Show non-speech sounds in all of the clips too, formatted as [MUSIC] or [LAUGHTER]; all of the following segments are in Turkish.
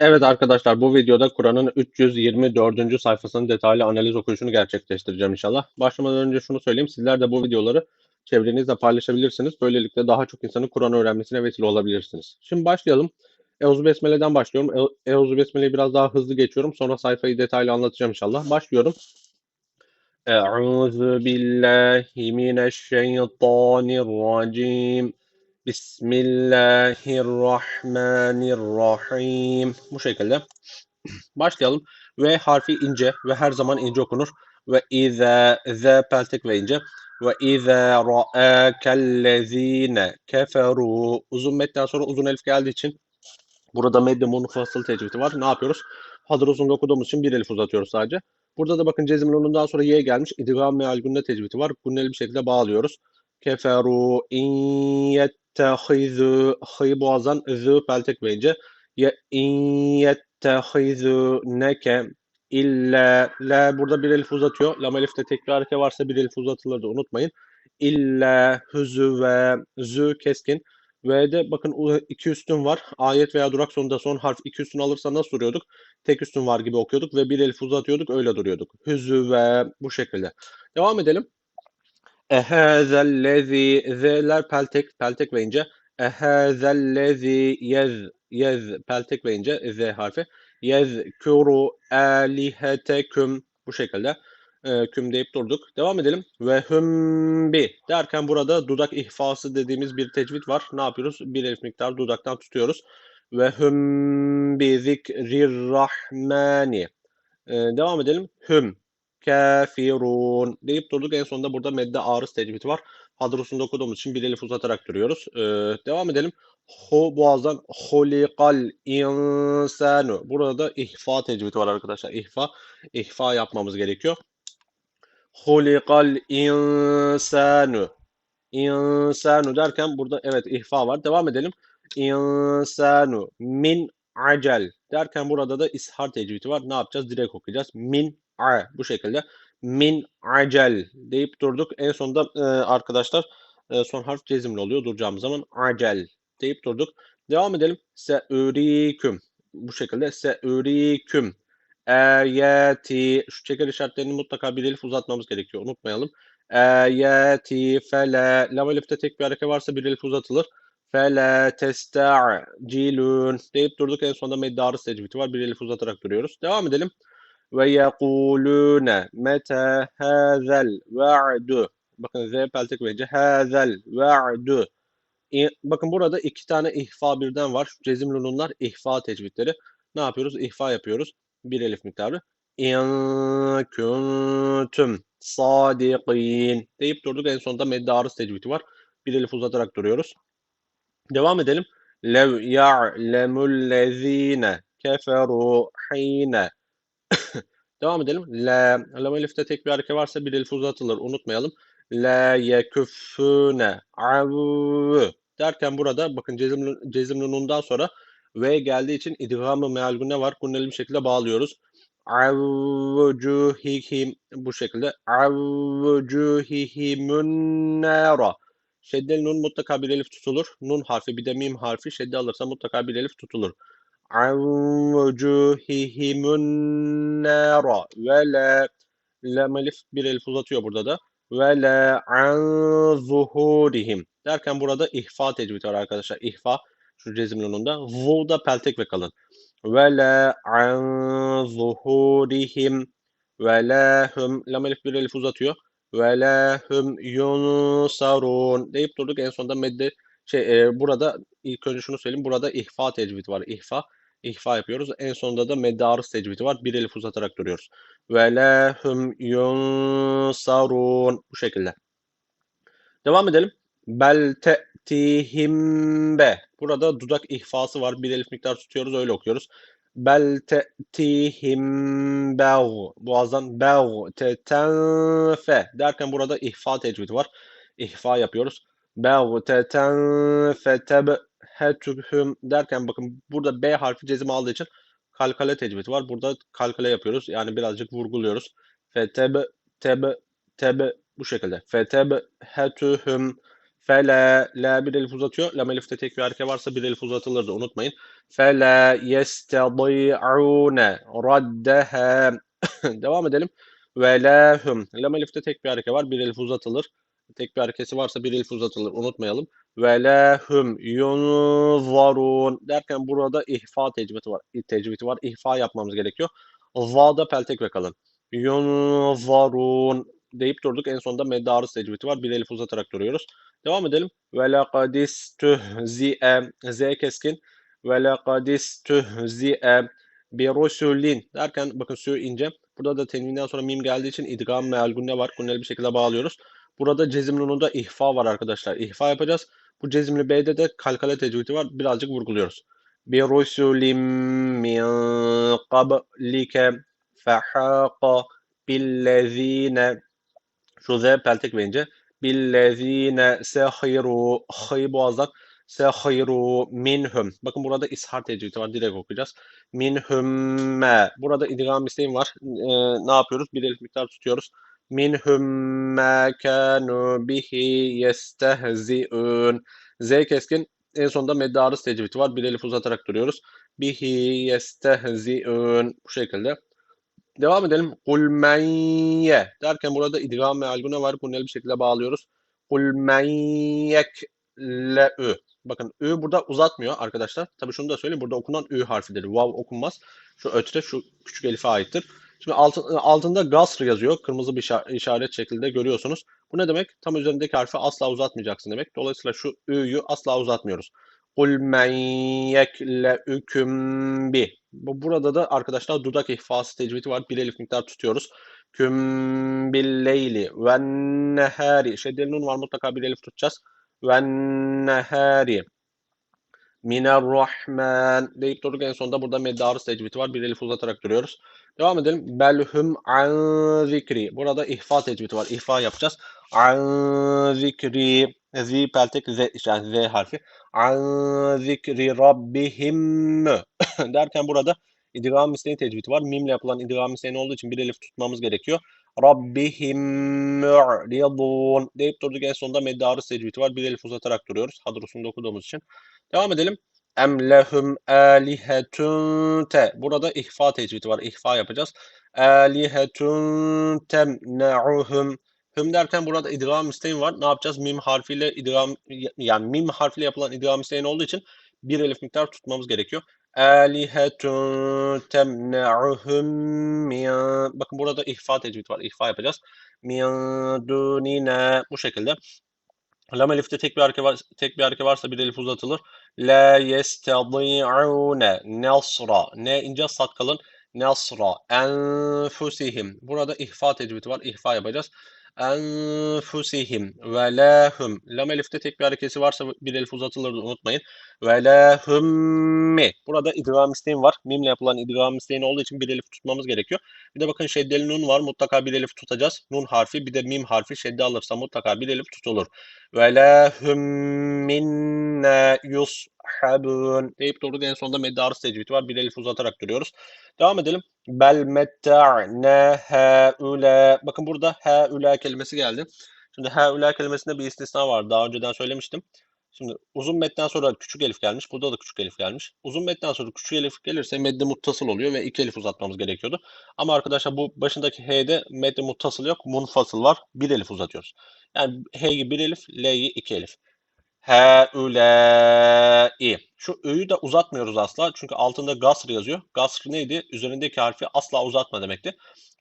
Evet arkadaşlar bu videoda Kur'an'ın 324. sayfasının detaylı analiz okuyuşunu gerçekleştireceğim inşallah. Başlamadan önce şunu söyleyeyim. Sizler de bu videoları çevrenizle paylaşabilirsiniz. Böylelikle daha çok insanın Kur'an öğrenmesine vesile olabilirsiniz. Şimdi başlayalım. Euzu Besmele'den başlıyorum. Euzu Besmele'yi biraz daha hızlı geçiyorum. Sonra sayfayı detaylı anlatacağım inşallah. Başlıyorum. Euzu billahi mineşşeytanirracim. Bismillahirrahmanirrahim. Bu şekilde. Başlayalım. V harfi ince ve her zaman ince okunur. Ve izâ, z peltek ve ince. Ve izâ ra'âkellezîne keferû. Uzun metten sonra uzun elif geldiği için burada medde munfasıl tecvidi var. Ne yapıyoruz? Hazır uzun okuduğumuz için bir elif uzatıyoruz sadece. Burada da bakın cezmin onundan sonra y gelmiş. İdgam meal günne tecvidi var. Günneli bir şekilde bağlıyoruz. Keferu in yettehizu hıyı boğazdan zı peltek verince ye in yettehizu neke illa la burada bir elif uzatıyor. Lam elifte tekrar ke varsa bir elif uzatılır da unutmayın. İlla hüzü ve zü keskin. V'de bakın iki üstün var. Ayet veya durak sonunda son harf iki üstün alırsa nasıl duruyorduk? Tek üstün var gibi okuyorduk ve bir elif uzatıyorduk öyle duruyorduk. Hüzü ve bu şekilde. Devam edelim. Ehezellezi z'ler peltek peltek ve ince. Ehezellezi yez yez peltek ve ince z harfi. Yezkuru aliheteküm bu şekilde e, küm deyip durduk. Devam edelim. Ve hümbi derken burada dudak ihfası dediğimiz bir tecvid var. Ne yapıyoruz? Bir elif miktar dudaktan tutuyoruz. Ve hümbi zikrirrahmani. E, devam edelim. Hüm kafirun deyip durduk. En sonunda burada medde arız tecvidi var. Hadrusunda okuduğumuz için bir elif uzatarak duruyoruz. Ee, devam edelim. Hu boğazdan hulikal insanu. Burada da ihfa tecvidi var arkadaşlar. İhfa. İhfa yapmamız gerekiyor. Hulikal insanu. İnsanu derken burada evet ihfa var. Devam edelim. İnsanu min acel derken burada da ishar tecvidi var. Ne yapacağız? Direkt okuyacağız. Min a bu şekilde. Min acel deyip durduk. En sonunda e, arkadaşlar e, son harf cezimli oluyor duracağımız zaman acel deyip durduk. Devam edelim. Se'üriküm. Bu şekilde se'üriküm. Ayati. Şu çeker işaretlerini mutlaka bir elif uzatmamız gerekiyor. Unutmayalım. Ayati fele. Lam elifte tek bir hareket varsa bir elif uzatılır. Fele testa'cilun deyip durduk. En sonunda meddarı secviti var. Bir elif uzatarak duruyoruz. Devam edelim ve yekulune meta hazel va'du. Bakın Z peltek verince hazel va'du. Bakın burada iki tane ihfa birden var. Şu cezim lununlar ihfa tecvidleri. Ne yapıyoruz? İhfa yapıyoruz. Bir elif miktarı. İn kuntum sadiqin deyip durduk. En sonunda medde arız tecvidi var. Bir elif uzatarak duruyoruz. Devam edelim. Lev ya'lemul lezine keferu hine [LAUGHS] Devam edelim. La, lam elifte tek bir hareket varsa bir elif uzatılır. Unutmayalım. La yeküffüne avvü derken burada bakın cezimli, cezimli nundan sonra V geldiği için idgamı meal ne var? Gunneli bir şekilde bağlıyoruz. Avvucuhihim bu şekilde. Avvucuhihimun nara. Şeddeli nun mutlaka bir elif tutulur. Nun harfi bir de mim harfi şedde alırsa mutlaka bir elif tutulur an vucuhihimun nara ve la lam elif bir elif uzatıyor burada da ve la an zuhurihim derken burada ihfa tecvidi var arkadaşlar. İhfa şu cezim nununda vu da peltek ve kalın. Ve la an zuhurihim ve la hum lam elif bir elif uzatıyor. Ve la hum yunsarun deyip durduk en sonunda medde şey e, burada ilk önce şunu söyleyeyim. Burada ihfa tecvidi var. İhfa ihfa yapıyoruz. En sonunda da meddarı tecvidi var. Bir elif uzatarak duruyoruz. Ve lehum yunsarun. Bu şekilde. Devam edelim. Bel te'tihim. Burada dudak ihfası var. Bir elif miktar tutuyoruz. Öyle okuyoruz. Bel te'tihim bev. Boğazdan bev tetenfe derken burada ihfa tecvidi var. İhfa yapıyoruz. Bev teten feteb hetühüm derken bakın burada B harfi cezim aldığı için kalkale tecvidi var. Burada kalkale yapıyoruz. Yani birazcık vurguluyoruz. Feteb teb teb bu şekilde. Feteb hetühüm Fela la bir elif uzatıyor. Lam elifte tek bir hareke varsa bir elif uzatılır da unutmayın. Fela yestadi'une raddeha. [COUGHS] Devam edelim. Ve la hum. Lam elifte tek bir hareke var. Bir elif uzatılır. Tek bir harekesi varsa bir elif uzatılır. Unutmayalım. Ve la hum yunzarun derken burada ihfa tecvidi var. Tecvidi var. İhfa yapmamız gerekiyor. Za'da peltek ve kalın. Yunzarun deyip durduk. En sonunda meddarı tecvidi var. Bir elif uzatarak duruyoruz. Devam edelim. Ve laqad istuhzi'e Z keskin. Ve laqad istuhzi'e bi rusulin derken bakın sü ince. Burada da tenvinden sonra mim geldiği için idgam meal gunne var. Gunneli bir şekilde bağlıyoruz. Burada cezim nununda ihfa var arkadaşlar. İhfa yapacağız. Bu cezimli B'de de kalkale tecvidi var. Birazcık vurguluyoruz. Bir rusulim min qablike fehaqa billezine şu Z peltek verince billezine sehiru hıy boğazdan sehiru minhum. Bakın burada ishar tecvidi var. Direkt okuyacağız. Minhumme. Burada idgam isteğim var. Ee, ne yapıyoruz? Bir elif miktar tutuyoruz. Minhum ma kanu bihi yestehzi'un. Z keskin. En sonunda meddarız tecvidi var. Bir elif uzatarak duruyoruz. Bihi yestehzi'un. Bu şekilde. Devam edelim. Kul derken burada idgam ve alguna var. Bunu bir şekilde bağlıyoruz. Kul men yekle'ü. Bakın ü burada uzatmıyor arkadaşlar. Tabii şunu da söyleyeyim. Burada okunan ü harfidir. Vav okunmaz. Şu ötre şu küçük elife aittir. Şimdi altın, altında gasr yazıyor. Kırmızı bir işaret şeklinde görüyorsunuz. Bu ne demek? Tam üzerindeki harfi asla uzatmayacaksın demek. Dolayısıyla şu ü'yü asla uzatmıyoruz. Kul men yekle'üküm bi. Bu burada da arkadaşlar dudak ihfası tecvidi var. Bir elif miktar tutuyoruz. Küm billeyli ve nehari. Şeddeli nun var mutlaka bir elif tutacağız. Ve nehari. Minerrahman deyip durduk en sonunda burada meddarı tecvidi var. Bir elif uzatarak duruyoruz. Devam edelim. Belhum an zikri. Burada ihfa tecvidi var. İhfa yapacağız. An zikri. Z peltek Z, yani Z harfi. An zikri rabbihim [COUGHS] derken burada idgam isteği tecvidi var. Mimle yapılan idgam isteği olduğu için bir elif tutmamız gerekiyor. Rabbihim mu'ridun deyip durduk en sonunda meddarı tecvidi var. Bir elif uzatarak duruyoruz. Hadrusunda okuduğumuz için. Devam edelim. Em lehum alihetun te. Burada ihfa tecvidi var. İhfa yapacağız. Alihetun temne'uhum. Hüm derken burada idgam isteğim var. Ne yapacağız? Mim harfiyle idgam yani mim harfiyle yapılan idgam isteğin olduğu için bir elif miktar tutmamız gerekiyor. Alihetun temne'uhum min Bakın burada ihfa tecvidi var. İhfa yapacağız. Min dunina bu şekilde. Lam elifte tek bir hareke var, tek bir hareke varsa bir elif uzatılır. La yestadi'une nasra. Ne ince sat kalın. Nasra. Enfusihim. Burada ihfa tecvidi var. İhfa yapacağız. Enfusihim ve lahum. Lam elifte tek bir harekesi varsa bir elif uzatılır unutmayın. Ve lahummi. Burada idgam isteğim var. Mimle yapılan idgam isteğin olduğu için bir elif tutmamız gerekiyor. Bir de bakın şeddeli nun var. Mutlaka bir elif tutacağız. Nun harfi bir de mim harfi şedde alırsa mutlaka bir elif tutulur. Ve lahum minna yushabun deyip durduk en sonunda meddarı tecvidi var. Bir elif uzatarak duruyoruz. Devam edelim. Bel metta'na haula. Bakın burada haula kelimesi geldi. Şimdi haula kelimesinde bir istisna var. Daha önceden söylemiştim. Şimdi uzun metten sonra küçük elif gelmiş. Burada da küçük elif gelmiş. Uzun metten sonra küçük elif gelirse medde muttasıl oluyor ve iki elif uzatmamız gerekiyordu. Ama arkadaşlar bu başındaki H'de medde muttasıl yok. Munfasıl var. Bir elif uzatıyoruz. Yani H'yi bir elif, L'yi iki elif. Heulâi. Şu ö'yü de uzatmıyoruz asla. Çünkü altında gasr yazıyor. Gasr neydi? Üzerindeki harfi asla uzatma demekti.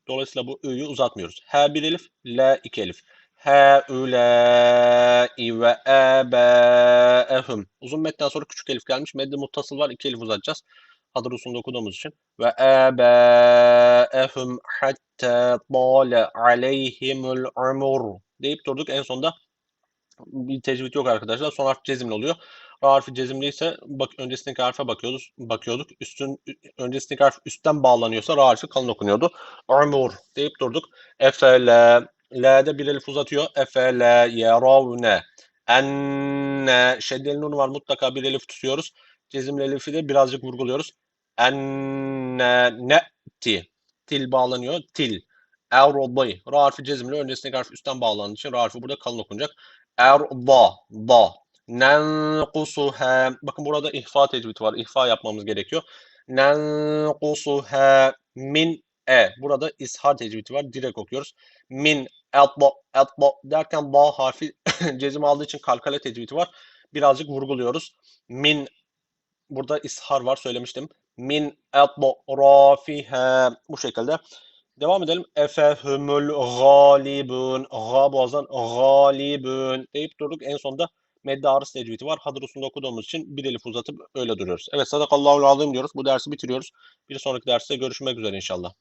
Dolayısıyla bu ö'yü uzatmıyoruz. H bir elif, L iki elif. Heulâi ve. Uzun metten sonra küçük elif gelmiş. Medde muttasıl var. iki elif uzatacağız. Hadır usulünde okuduğumuz için. Ve âbâehum hattâ tâle aleyhimul umur deyip durduk. En sonunda bir tecvid yok arkadaşlar. Son harf cezimli oluyor. Ra harfi cezimliyse bak öncesindeki harfe bakıyoruz. Bakıyorduk. Üstün öncesindeki harf üstten bağlanıyorsa ra harfi kalın okunuyordu. Umur deyip durduk. Efele L'de bir elif uzatıyor. Efele yeravne enne şeddeli nun var mutlaka bir elif tutuyoruz. Cezimli elifi de birazcık vurguluyoruz. Enne ne'ti til bağlanıyor. Til. Erdi. Ra harfi cezimli. Öncesindeki harf üstten bağlandığı için ra harfi burada kalın okunacak. erda da nenkusuha bakın burada ihfa tecvidi var. İhfa yapmamız gerekiyor. Nenkusuha min e. Burada ishar tecvidi var. Direkt okuyoruz. Min etla etla derken ba harfi [LAUGHS] cezim aldığı için kalkale tecvidi var. Birazcık vurguluyoruz. Min burada ishar var söylemiştim. Min etrafiha bu şekilde. Devam edelim. Efehumul galibun. Ga boğazdan galibun deyip durduk. En sonunda medde arız tecvidi var. Hadır usulünde okuduğumuz için bir elif uzatıp öyle duruyoruz. Evet sadakallahu azim diyoruz. Bu dersi bitiriyoruz. Bir sonraki derste görüşmek üzere inşallah.